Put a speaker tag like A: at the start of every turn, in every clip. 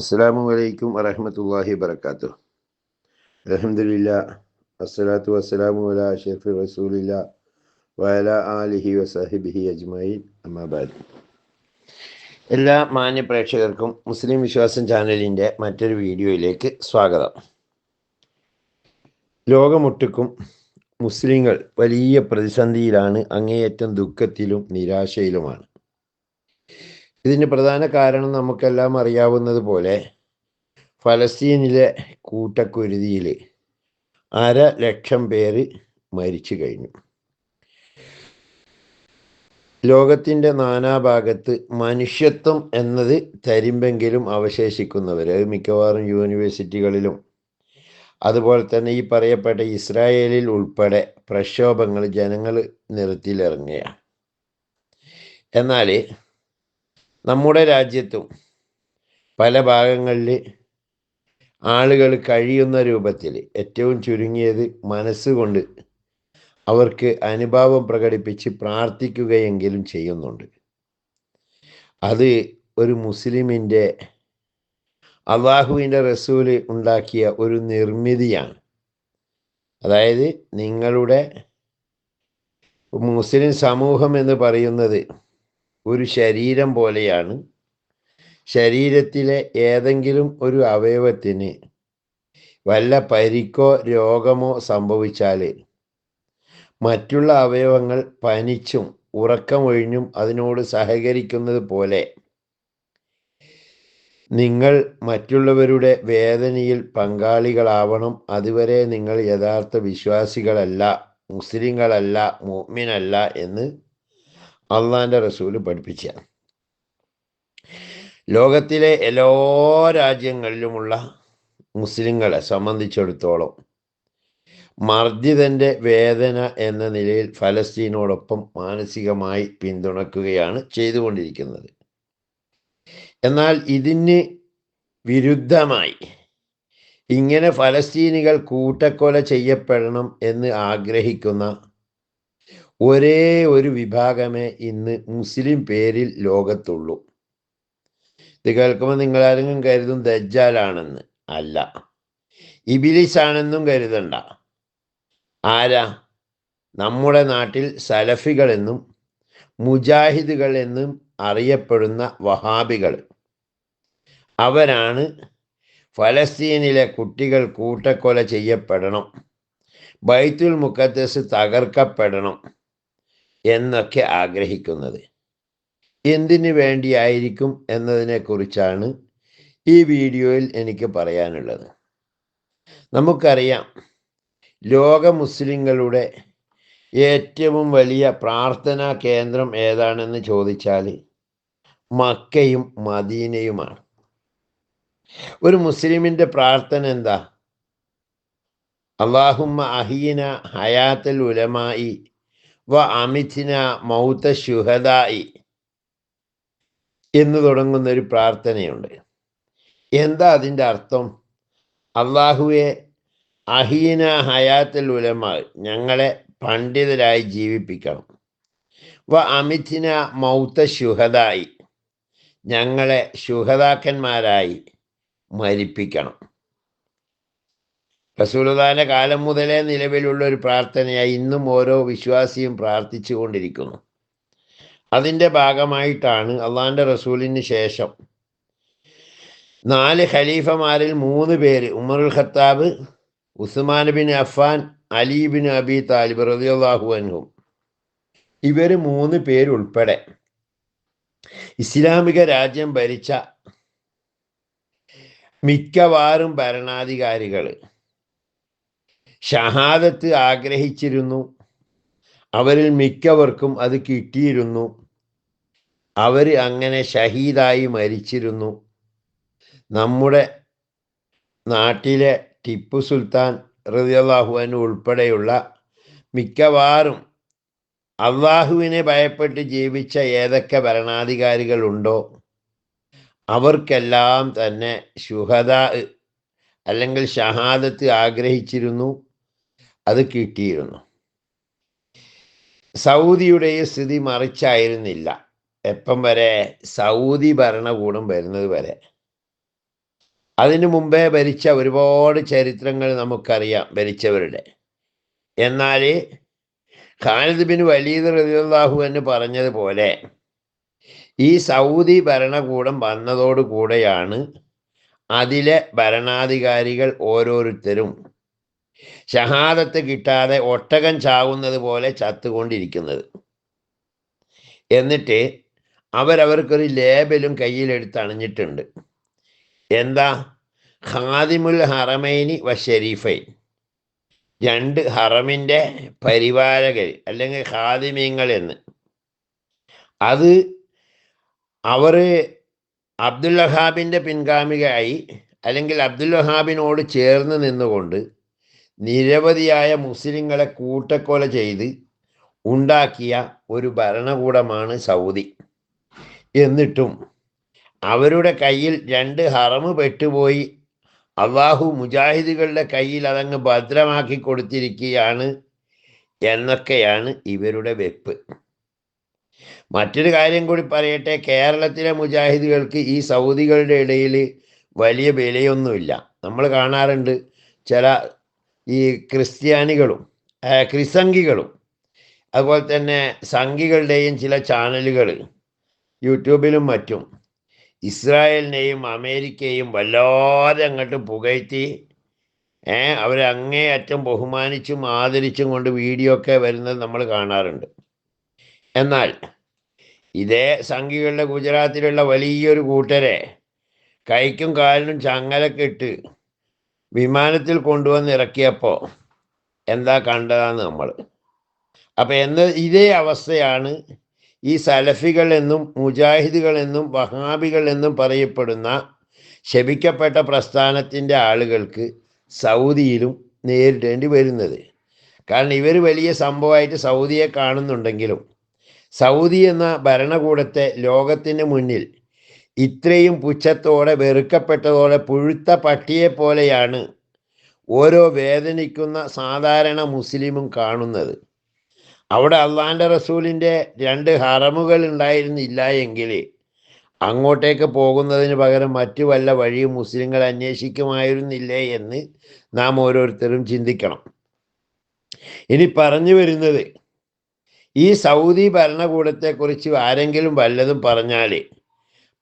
A: അസ്സാം അലൈക്കും വറഹമത്തല്ലാഹി വബർക്കാത്തു അലഹമില്ല അസ്സലാത്തു വസ്സലാമു അല ഷെഫ് റസൂലില്ല വല ആലിഹി വസാഹിബിഹി അജ്മായി അമ്മാബാദ് എല്ലാ മാന്യ പ്രേക്ഷകർക്കും മുസ്ലിം വിശ്വാസം ചാനലിന്റെ മറ്റൊരു വീഡിയോയിലേക്ക് സ്വാഗതം. ലോകമൊട്ടുക്കും മുസ്ലിങ്ങൾ വലിയ പ്രതിസന്ധിയിലാണ് അങ്ങേയറ്റം ദുഃഖത്തിലും നിരാശയിലുമാണ്. ഇതിന് പ്രധാന കാരണം നമുക്കെല്ലാം അറിയാവുന്നത് പോലെ ഫലസ്തീനിലെ കൂട്ടക്കുരുതിയിൽ അര ലക്ഷം പേര് മരിച്ചു കഴിഞ്ഞു. ലോകത്തിന്റെ നാനാഭാഗത്ത് മനുഷ്യത്വം എന്നത് തരിമ്പെങ്കിലും അവശേഷിക്കുന്നവർ അത് മിക്കവാറും യൂണിവേഴ്സിറ്റികളിലും അതുപോലെ തന്നെ ഈ പറയപ്പെട്ട ഇസ്രായേലിൽ ഉൾപ്പെടെ പ്രക്ഷോഭങ്ങൾ ജനങ്ങൾ നിരത്തിലിറങ്ങുക എന്നാൽ നമ്മുടെ രാജ്യത്തും പല ഭാഗങ്ങളിൽ ആളുകൾ കഴിയുന്ന രൂപത്തിൽ ഏറ്റവും ചുരുങ്ങിയത് മനസ്സുകൊണ്ട് അവർക്ക് അനുഭാവം പ്രകടിപ്പിച്ച് പ്രാർത്ഥിക്കുകയെങ്കിലും ചെയ്യുന്നുണ്ട്. അത് ഒരു മുസ്ലിമിന്റെ അള്ളാഹുവിന്റെ റസൂൽ ഉണ്ടാക്കിയ ഒരു നിർമ്മിതിയാണ്. അതായത് നിങ്ങളുടെ മുസ്ലിം സമൂഹം എന്ന് പറയുന്നത് ഒരു ശരീരം പോലെയാണ്. ശരീരത്തിലെ ഏതെങ്കിലും ഒരു അവയവത്തിന് വല്ല പരിക്കോ രോഗമോ സംഭവിച്ചാൽ മറ്റുള്ള അവയവങ്ങൾ പനിച്ചും ഉറക്കമൊഴിഞ്ഞും അതിനോട് സഹകരിക്കുന്നത് പോലെ നിങ്ങൾ മറ്റുള്ളവരുടെ വേദനയിൽ പങ്കാളികളാവണം. അതുവരെ നിങ്ങൾ യഥാർത്ഥ വിശ്വാസികളല്ല മുസ്ലിങ്ങളല്ല മോമിനല്ല എന്ന് അള്ളാന്റെ റസൂൽ പഠിപ്പിച്ച. ലോകത്തിലെ എല്ലാ രാജ്യങ്ങളിലുമുള്ള മുസ്ലിങ്ങളെ സംബന്ധിച്ചിടത്തോളം മർദ്ദിതന്റെ വേദന എന്ന നിലയിൽ ഫലസ്തീനോടൊപ്പം മാനസികമായി പിന്തുണക്കുകയാണ് ചെയ്തുകൊണ്ടിരിക്കുന്നത്. എന്നാൽ ഇതിന് വിരുദ്ധമായി ഇങ്ങനെ ഫലസ്തീനികൾ കൂട്ടക്കൊല ചെയ്യപ്പെടണം എന്ന് ആഗ്രഹിക്കുന്ന ഒരേ ഒരു വിഭാഗമേ ഇന്ന് മുസ്ലിം പേരിൽ ലോകത്തുള്ളൂ. ഇത് കേൾക്കുമ്പോൾ നിങ്ങൾ ആരെങ്കിലും കരുതും ദജ്ജാലാണെന്ന്. അല്ല. ഇബിലിസ് ആണെന്നും കരുതണ്ട. ആരാ? നമ്മുടെ നാട്ടിൽ സലഫികൾ എന്നും മുജാഹിദുകൾ എന്നും അറിയപ്പെടുന്ന വഹാബികൾ. അവരാണ് ഫലസ്തീനിലെ കുട്ടികൾ കൂട്ടക്കൊല ചെയ്യപ്പെടണം. ബൈത്തുൽ മുക്കത്തസ് തകർക്കപ്പെടണം. എന്നൊക്കെ ആഗ്രഹിക്കുന്നത്. എന്തിനു വേണ്ടിയായിരിക്കും എന്നതിനെക്കുറിച്ചാണ് ഈ വീഡിയോയിൽ എനിക്ക് പറയാനുള്ളത്. നമുക്കറിയാം ലോക മുസ്ലിങ്ങളുടെ ഏറ്റവും വലിയ പ്രാർത്ഥനാ കേന്ദ്രം ഏതാണെന്ന് ചോദിച്ചാൽ മക്കയും മദീനയുമാണ്. ഒരു മുസ്ലിമിന്റെ പ്രാർത്ഥന എന്താ? അള്ളാഹുമ്മ അഹീന ഹയാത്തൽ ഉലമായി വ അമിഥിന മൗത്ത ശുഹദായി എന്ന് തുടങ്ങുന്ന ഒരു പ്രാർത്ഥനയുണ്ട്. എന്താ അതിന്റെ അർത്ഥം? അള്ളാഹുവെ അഹീന ഹയാത്തിൽ ഉലമ ഞങ്ങളെ പണ്ഡിതരായി ജീവിപ്പിക്കണം. വ അമിഥിന മൗത്ത ശുഹദായി ഞങ്ങളെ ശുഹദാക്കന്മാരായി മരിപ്പിക്കണം. റസൂലുദാന്റെ കാലം മുതലേ നിലവിലുള്ള ഒരു പ്രാർത്ഥനയായി ഇന്നും ഓരോ വിശ്വാസിയും പ്രാർത്ഥിച്ചു കൊണ്ടിരിക്കുന്നു. അതിന്റെ ഭാഗമായിട്ടാണ് അള്ളാഹിന്റെ റസൂലിന് ശേഷം നാല് ഖലീഫമാരിൽ മൂന്ന് പേര് ഉമറുൽ Khattab Usman bin Affan Ali bin Abi താലിബ് റളിയല്ലാഹു അൻഹും. ഇവർ മൂന്ന് പേരുൾപ്പെടെ ഇസ്ലാമിക രാജ്യം ഭരിച്ച മിക്കവാറും ഭരണാധികാരികൾ ഷഹാദത്ത് ആഗ്രഹിച്ചിരുന്നു. അവരിൽ മിക്കവർക്കും അത് കിട്ടിയിരുന്നു. അവർ അങ്ങനെ ഷഹീദായി മരിച്ചിരുന്നു. നമ്മുടെ നാട്ടിലെ ടിപ്പു സുൽത്താൻ റതിയല്ലാഹുവിന് ഉൾപ്പെടെയുള്ള മിക്കവാറും അള്ളാഹുവിനെ ഭയപ്പെട്ട് ജീവിച്ച ഏതൊക്കെ ഭരണാധികാരികളുണ്ടോ അവർക്കെല്ലാം തന്നെ ശുഹദ അല്ലെങ്കിൽ ഷഹാദത്ത് ആഗ്രഹിച്ചിരുന്നു. അത് കിട്ടിയിരുന്നു. സൗദിയുടെ സ്ഥിതി മറിച്ചായിരുന്നില്ല. എപ്പം വരെ? സൗദി ഭരണകൂടം വരുന്നത് വരെ. അതിനു മുമ്പേ ഭരിച്ച ഒരുപാട് ചരിത്രങ്ങൾ നമുക്കറിയാം ഭരിച്ചവരുടെ. എന്നാൽ ഖാലിദ് ബിൻ വലീദ് റളിയല്ലാഹു എന്ന് പറഞ്ഞതുപോലെ ഈ സൗദി ഭരണകൂടം വന്നതോടുകൂടെയാണ് അതിലെ ഭരണാധികാരികൾ ഓരോരുത്തരും ഷഹാദത്ത് കിട്ടാതെ ഒട്ടകം ചാവുന്നത് പോലെ ചത്തുകൊണ്ടിരിക്കുന്നത്. എന്നിട്ട് അവരവർക്കൊരു ലേബലും കയ്യിലെടുത്ത് അണിഞ്ഞിട്ടുണ്ട്. എന്താ? ഖാദിമുൽ ഹറമൈനി വ ഷെരീഫൈൻ. രണ്ട് ഹറമിന്റെ പരിപാലകർ അല്ലെങ്കിൽ ഖാദിമീങ്ങൾ എന്ന്. അത് അവർ അബ്ദുൽ വഹാബിന്റെ പിൻഗാമികയായി അല്ലെങ്കിൽ അബ്ദുൽ വഹാബിനോട് ചേർന്ന് നിന്നുകൊണ്ട് നിരവധിയായ മുസ്ലിങ്ങളെ കൂട്ടക്കൊല ചെയ്ത് ഉണ്ടാക്കിയ ഒരു ഭരണകൂടമാണ് സൗദി. എന്നിട്ടും അവരുടെ കയ്യിൽ രണ്ട് ഹറമ് പെട്ടുപോയി. അള്ളാഹു മുജാഹിദുകളുടെ കയ്യിൽ അതങ്ങ് ഭദ്രമാക്കി കൊടുത്തിരിക്കുകയാണ് എന്നൊക്കെയാണ് ഇവരുടെ വെപ്പ്. മറ്റൊരു കാര്യം കൂടി പറയട്ടെ കേരളത്തിലെ മുജാഹിദുകൾക്ക് ഈ സൗദികളുടെ ഇടയിൽ വലിയ വിലയൊന്നുമില്ല. നമ്മൾ കാണാറുണ്ട് ചില ഈ ക്രിസ്ത്യാനികളും ക്രിസംഗികളും അതുപോലെ തന്നെ സംഘികളുടെയും ചില ചാനലുകൾ യൂട്യൂബിലും മറ്റും ഇസ്രായേലിനെയും അമേരിക്കയും വല്ലാതെ അങ്ങോട്ട് പുകഴ്ത്തി അവരെ അങ്ങേയറ്റം ബഹുമാനിച്ചും ആദരിച്ചും കൊണ്ട് വീഡിയോ ഒക്കെ വരുന്നത് നമ്മൾ കാണാറുണ്ട്. എന്നാൽ ഇതേ സംഘികളുടെ ഗുജറാത്തിലുള്ള വലിയൊരു കൂട്ടരെ കൈക്കും കാലിനും ചങ്ങലൊക്കെ ഇട്ട് വിമാനത്തിൽ കൊണ്ടുവന്ന് ഇറക്കിയപ്പോൾ എന്താ കണ്ടതാണ് നമ്മൾ അപ്പം എന്ന ഇതേ അവസ്ഥയാണ് ഈ സലഫികൾ എന്നും മുജാഹിദുകൾ എന്നും വഹാബികൾ എന്നും പറയപ്പെടുന്ന ശപിക്കപ്പെട്ട പ്രസ്ഥാനത്തിന്റെ ആളുകൾക്ക് സൗദിയിലും നേരിടേണ്ടി വരുന്നത്. കാരണം ഇവർ വലിയ സംഭവമായിട്ട് സൗദിയെ കാണുന്നുണ്ടെങ്കിലും സൗദി എന്ന ഭരണകൂടത്തെ ലോകത്തിന് മുന്നിൽ ഇത്രയും പുച്ഛത്തോടെ വെറുക്കപ്പെട്ടതോടെ പുഴുത്ത പട്ടിയെ പോലെയാണ് ഓരോ വേദനിക്കുന്ന സാധാരണ മുസ്ലിമും കാണുന്നത്. അവിടെ അള്ളാന്റെ റസൂലിന്റെ രണ്ട് ഹറമുകൾ ഉണ്ടായിരുന്നില്ല എങ്കിൽ അങ്ങോട്ടേക്ക് പോകുന്നതിന് പകരം മറ്റു വല്ല വഴിയും മുസ്ലിങ്ങൾ അന്വേഷിക്കുമായിരുന്നില്ലേ എന്ന് നാം ഓരോരുത്തരും ചിന്തിക്കണം. ഇനി പറഞ്ഞു വരുന്നത് ഈ സൗദി ഭരണകൂടത്തെക്കുറിച്ച് ആരെങ്കിലും വല്ലതും പറഞ്ഞാൽ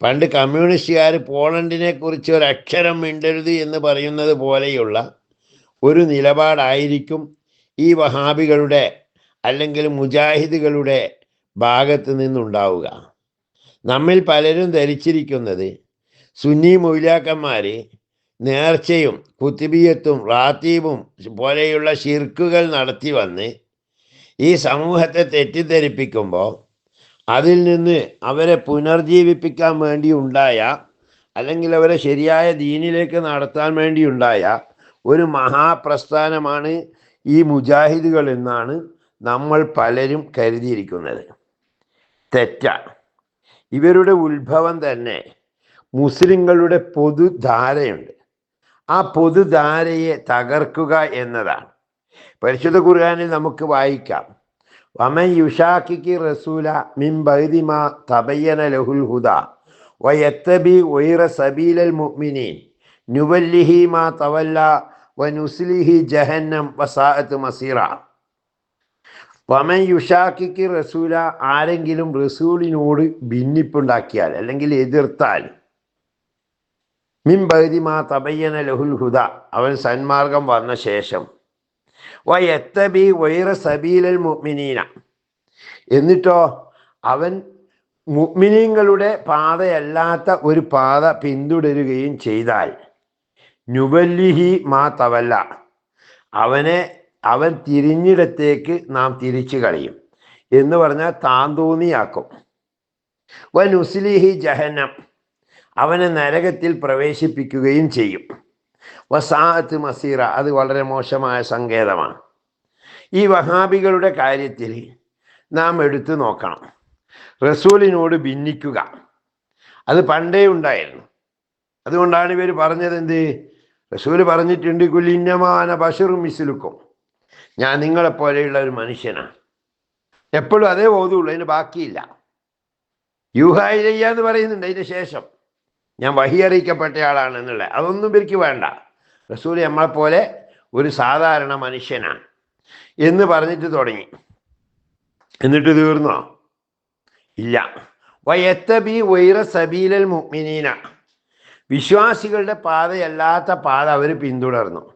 A: പണ്ട് കമ്മ്യൂണിസ്റ്റുകാർ പോളണ്ടിനെ കുറിച്ച് ഒരു അക്ഷരം മിണ്ടരുത് എന്ന് പറയുന്നത് പോലെയുള്ള ഒരു നിലപാടായിരിക്കും ഈ വഹാബികളുടെ അല്ലെങ്കിൽ മുജാഹിദുകളുടെ ഭാഗത്ത് നിന്നുണ്ടാവുക. നമ്മിൽ പലരും ധരിച്ചിരിക്കുന്നത് സുന്നി മൊയ്ലാക്കന്മാർ നേർച്ചയും കുത്തിബിയത്തും റാത്തീബും പോലെയുള്ള ഷിർക്കുകൾ നടത്തി വന്ന് ഈ സമൂഹത്തെ തെറ്റിദ്ധരിപ്പിക്കുമ്പോൾ അതിൽ നിന്ന് അവരെ പുനർജീവിപ്പിക്കാൻ വേണ്ടിയുണ്ടായ അല്ലെങ്കിൽ അവരെ ശരിയായ ദീനിലേക്ക് നടത്താൻ വേണ്ടിയുണ്ടായ ഒരു മഹാപ്രസ്ഥാനമാണ് ഈ മുജാഹിദുകൾ എന്നാണ് നമ്മൾ പലരും കരുതിയിരിക്കുന്നത്. തെറ്റാണ്. ഇവരുടെ ഉത്ഭവം തന്നെ മുസ്ലിങ്ങളുടെ പൊതുധാരയുണ്ട്. ആ പൊതുധാരയെ തകർക്കുക എന്നതാണ്. പരിശുദ്ധ ഖുർആനിൽ നമുക്ക് വായിക്കാം. വമൻ യുഷാക്കിക്ക് റസൂല മിൻ ബൈദിമ തബയ്യന ലഹുൽ ഹുദ വയത്തബി ഒയ്റ സബീലൽ മുഅ്മിനീൻ നുവല്ലിഹി മാ തവല്ല വനുസ്ലിഹി ജഹന്നം വസാഅത്ത് മസീറ. വമൻ യുഷാക്കിക്ക് റസൂല ആരെങ്കിലും റസൂലിനോട് ഭിന്നിപ്പുണ്ടാക്കിയാൽ അല്ലെങ്കിൽ എതിർത്താൽ മിൻ ബൈദിമാ തബയ്യന ലഹുൽ ഹുദ അവൻ സന്മാർഗം വന്ന ശേഷം വയത്തബി വൈറ സബീലൽ മുഅ്മിനീന. എന്നിട്ടോ അവൻ മുഅ്മിനീങ്ങളുടെ പാതയല്ലാത്ത ഒരു പാത പിന്തുടരുകയും ചെയ്താൽ നുബല്ലിഹി മാ തവല്ല. അവനെ അവൻ തിരിഞ്ഞിടത്തേക്ക് നാം തിരിച്ചു കളയും എന്ന് പറഞ്ഞാൽ താന്തോന്നിയാക്കും. വനുസ്ലിഹി ജഹന്നം. അവനെ നരകത്തിൽ പ്രവേശിപ്പിക്കുകയും ചെയ്യും. വസാഅത്ത് മസീറ അത് വളരെ മോശമായ സങ്കേതമാണ്. ഈ വഹാബികളുടെ കാര്യത്തിൽ നാം എടുത്തു നോക്കണം. റസൂലിനോട് ഭിന്നിക്കുക. അത് പണ്ടേ ഉണ്ടായിരുന്നു. അതുകൊണ്ടാണ് ഇവർ പറഞ്ഞത് എന്ത്? റസൂൽ പറഞ്ഞിട്ടുണ്ട് കുലിന്നമാന ബഷറും മിസിലുക്കും. ഞാൻ നിങ്ങളെപ്പോലെയുള്ള ഒരു മനുഷ്യനാണ്. എപ്പോഴും അതേ ബോധമുള്ളൂ അതിന് ബാക്കിയില്ല. യൂഹായിലയ്യ എന്ന് പറയുന്നുണ്ട് അതിന് ശേഷം. ഞാൻ വഹി അറിയിക്കപ്പെട്ടയാളാണ് എന്നുള്ളത് അതൊന്നും ഇവർക്ക് വേണ്ട. റസൂൽ നമ്മളെപ്പോലെ ഒരു സാധാരണ മനുഷ്യനാണ്. എന്ന് പറഞ്ഞിട്ട് തുടങ്ങി. എന്നിട്ട് തീർന്നോ? ഇല്ല. വയത്തബി വൈറ സബീലൽ മുഅ്മിനീന. വിശ്വാസികളുടെ പാതയല്ലാത്ത പാത അവർ പിന്തുടർന്നു.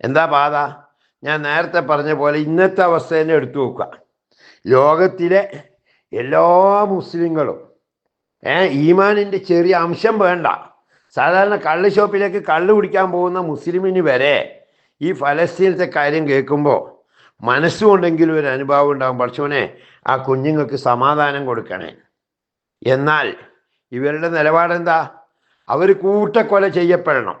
A: എന്താ പാത? ഞാൻ നേരത്തെ പറഞ്ഞ പോലെ ഇന്നത്തെ അവസ്ഥ തന്നെ എടുത്തു നോക്കുക. ലോകത്തിലെ എല്ലാ മുസ്ലിങ്ങളും ഏ ഈമാനിന്റെ ചെറിയ അംശം വേണ്ട. സാധാരണ കള്ള് ഷോപ്പിലേക്ക് കള്ള് കുടിക്കാൻ പോകുന്ന മുസ്ലിമിന് വരെ ഈ ഫലസ്തീനത്തെ കാര്യം കേൾക്കുമ്പോൾ മനസ്സുകൊണ്ടെങ്കിലും ഒരു അനുഭവം ഉണ്ടാകും പക്ഷേ ആ കുഞ്ഞുങ്ങൾക്ക് സമാധാനം കൊടുക്കണേ. എന്നാൽ ഇവരുടെ നിലപാടെന്താ? അവർ കൂട്ടക്കൊല ചെയ്യപ്പെടണം.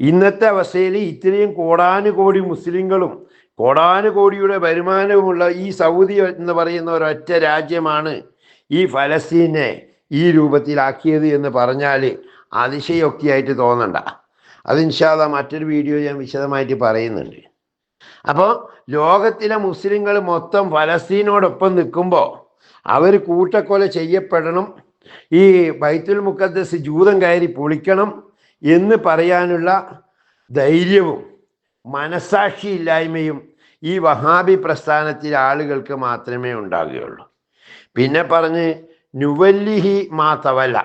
A: ഇന്നത്തെ അവസ്ഥയിൽ ഇത്രയും കോടാനുകോടി മുസ്ലിങ്ങളും കോടാനുകോടിയുടെ വരുമാനവുമുള്ള ഈ സൗദി എന്ന് പറയുന്ന ഒരൊറ്റ രാജ്യമാണ് ഈ ഫലസ്തീനെ ഈ രൂപത്തിലാക്കിയത് എന്ന് പറഞ്ഞാൽ അതിശയോക്തിയായിട്ട് തോന്നണ്ട. അത് ഇൻഷാല്ല മറ്റൊരു വീഡിയോ ഞാൻ വിശദമായിട്ട് പറയുന്നുണ്ട്. അപ്പോൾ ലോകത്തിലെ മുസ്ലിങ്ങൾ മൊത്തം ഫലസ്തീനോടൊപ്പം നിൽക്കുമ്പോൾ അവർ കൂട്ടക്കൊല ചെയ്യപ്പെടണം. ഈ ബൈത്തുൽ മുക്കദ്സ് ജൂതം കയറി പൊളിക്കണം എന്ന് പറയാനുള്ള ധൈര്യവും മനസാക്ഷിയില്ലായ്മയും ഈ വഹാബി പ്രസ്ഥാനത്തിലെ ആളുകൾക്ക് മാത്രമേ ഉണ്ടാകുകയുള്ളൂ. പിന്നെ പറഞ്ഞ് നുവല്ലിഹി മാത്തവല്ല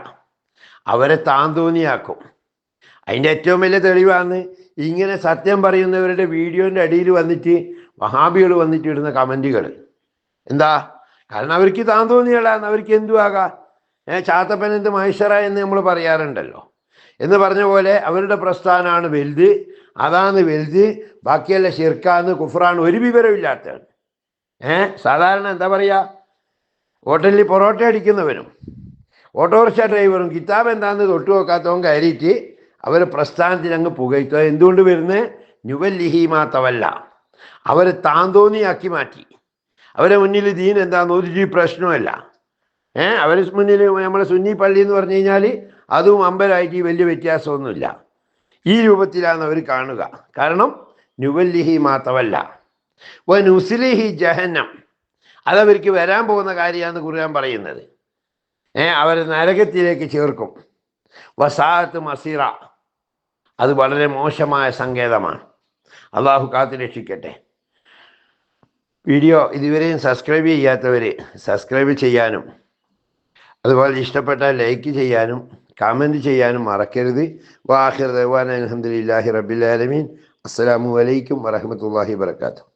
A: അവരെ താന്തോന്നിയാക്കും അതിന്റെ ഏറ്റവും വലിയ തെളിവാണ് ഇങ്ങനെ സത്യം പറയുന്നവരുടെ വീഡിയോന്റെ അടിയിൽ വന്നിട്ട് വഹാബികൾ വന്നിട്ട് ഇടുന്ന കമന്റുകൾ എന്താ? കാരണം അവർക്ക് താന്തോന്നികളാണ് അവർക്ക് എന്തുവാകാം? ഏ ചാത്തപ്പൻ എന്ത് മഹേശ്വര എന്ന് നമ്മൾ പറയാറുണ്ടല്ലോ. എന്ന് പറഞ്ഞ പോലെ അവരുടെ പ്രസ്ഥാനമാണ് വലുത് അതാണ് വലുത് ബാക്കിയല്ല ഷിർക്കാന്ന് കുഫറാണ് ഒരു വിവരമില്ലാത്തതാണ് ഏ സാധാരണ എന്താ പറയുക ഹോട്ടലിൽ പൊറോട്ട അടിക്കുന്നവനും ഓട്ടോറിക്ഷ ഡ്രൈവറും കിതാബ് എന്താണെന്ന് തൊട്ടു നോക്കാത്തവൻ കയറിയിട്ട് അവർ പ്രസ്ഥാനത്തിൽ അങ്ങ് പുകയ്ക്കുക എന്തുകൊണ്ട് വരുന്നത് നുവല്ലിഹിമാത്തവല്ല അവരെ താന്തോന്നിയാക്കി മാറ്റി. അവരെ മുന്നിൽ ദീൻ എന്താന്ന് ഒരു പ്രശ്നമല്ല ഏ? അവരെ മുന്നിൽ നമ്മളെ സുന്നി പള്ളി എന്ന് പറഞ്ഞു കഴിഞ്ഞാൽ അതും അമ്പലമായിട്ട് വലിയ വ്യത്യാസമൊന്നുമില്ല. ഈ രൂപത്തിലാണ് അവർ കാണുക. കാരണം നുവല്ലിഹി മാത്രമല്ല വ നുസ്ലിഹി ജഹന്നം. അതവർക്ക് വരാൻ പോകുന്ന കാര്യമാണ് ഖുർആൻ പറയുന്നത്. ഏ അവർ നരകത്തിലേക്ക് ചേർക്കും. വസാത്ത് മസീറ. അത് വളരെ മോശമായ സങ്കേതമാണ്. അള്ളാഹു കാത്തു രക്ഷിക്കട്ടെ. വീഡിയോ ഇതുവരെയും സബ്സ്ക്രൈബ് ചെയ്യാത്തവർ സബ്സ്ക്രൈബ് ചെയ്യാനും അതുപോലെ ഇഷ്ടപ്പെട്ട ലൈക്ക് ചെയ്യാനും കമന്റ് ചെയ്യാനും മറക്കരുത്. വാഹിർ ദവാൻ അലഹമുല്ലാഹി റബിലാലമീൻ അസ്സാം വലൈക്കും വരഹമുല്ലാഹി വർക്കാത്തു